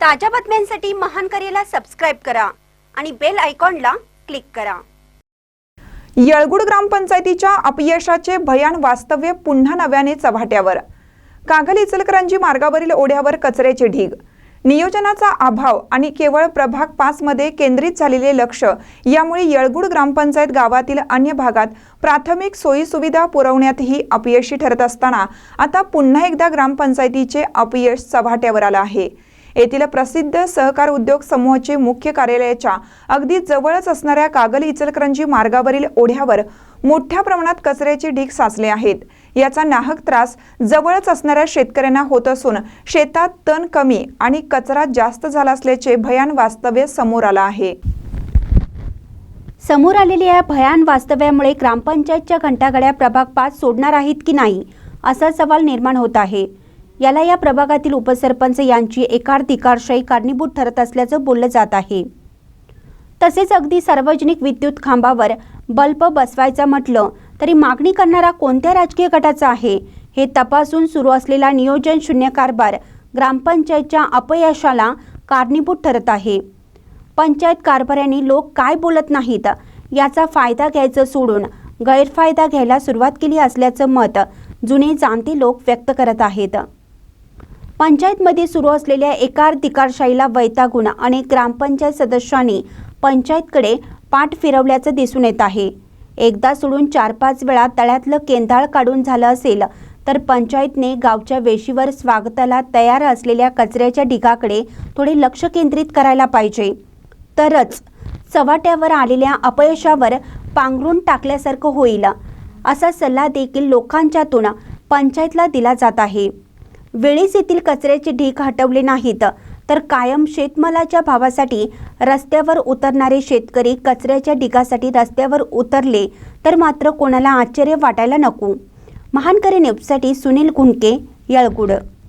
ताज्या बातम्यांसाठी महान करेला सबस्क्राईब करा आणि बेल आयकॉनला क्लिक करा. येळगुड ग्रामपंचायतीच्या अपयशाचे भयान वास्तव्य पुन्हा नव्याने चव्हाट्यावर. कागल इचलकरंजी मार्गावरील ओढ्यावर कचऱ्याचे ढीग. नियोजनाचा अभाव आणि केवळ प्रभाग पाच मध्ये केंद्रित झालेले लक्ष यामुळे येळगुड ग्रामपंचायत गावातील अन्य भागात प्राथमिक सोयीसुविधा पुरवण्यातही अपयशी ठरत असताना आता पुन्हा एकदा ग्रामपंचायतीचे अपयश चव्हाट्यावर आलं आहे. येथील प्रसिद्ध सहकार उद्योग समूहाचे मुख्य कार्यालयाच्या अगदी जवळच असणाऱ्या कागल इचलकरंजी मार्गावरील ओढ्यावर मोठ्या प्रमाणात कचऱ्याचे ढीग साचले आहेत. याचा नाहक त्रास जवळच असणाऱ्या शेतकऱ्यांना होत असून शेतात तण कमी आणि कचरा जास्त झाला असल्याचे भयान वास्तव्य समोर आलं आहे. समोर आलेल्या या भयान वास्तव्यामुळे ग्रामपंचायतच्या घंटागाड्या प्रभाग पाच सोडणार आहेत की नाही असा सवाल निर्माण होत आहे. याला या प्रभागातील उपसरपंच यांची एकाधिकारशाही कारणीभूत ठरत असल्याचं बोललं जात आहे. तसेच अगदी सार्वजनिक विद्युत खांबावर बल्ब बसवायचा म्हटलं तरी मागणी करणारा कोणत्या राजकीय गटाचा आहे हे तपासून सुरू असलेला नियोजन शून्य कारभार ग्रामपंचायतच्या अपयशाला कारणीभूत ठरत आहे. पंचायत कारभाऱ्यांनी लोक काय बोलत नाहीत याचा फायदा घ्यायचं सोडून गैरफायदा घ्यायला सुरुवात केली असल्याचं मत जुने जाणते लोक व्यक्त करत आहेत. पंचायतमध्ये सुरू असलेल्या एकाधिकारशाहीला वैतागून अनेक ग्रामपंचायत सदस्यांनी पंचायतकडे पाठ फिरवल्याचं दिसून येत आहे. एकदा सोडून चार पाच वेळा तळ्यातलं केंदाळ काढून झालं असेल तर पंचायतने गावच्या वेशीवर स्वागताला तयार असलेल्या कचऱ्याच्या ढिगाकडे थोडे लक्ष केंद्रित करायला पाहिजे. तरच चव्हाट्यावर आलेल्या अपयशावर पांघरून टाकल्यासारखं होईल असा सल्ला देखील लोकांच्यातून पंचायतला दिला जात आहे. वेळीच येथील कचऱ्याचे ढीग हटवले नाहीत. तर कायम शेतमालाच्या भावासाठी रस्त्यावर उतरणारे शेतकरी कचऱ्याच्या ढिगासाठी रस्त्यावर उतरले तर मात्र कोणाला आश्चर्य वाटायला नको. महानकरी न्यूजसाठी सुनील कुंडके यळगुड.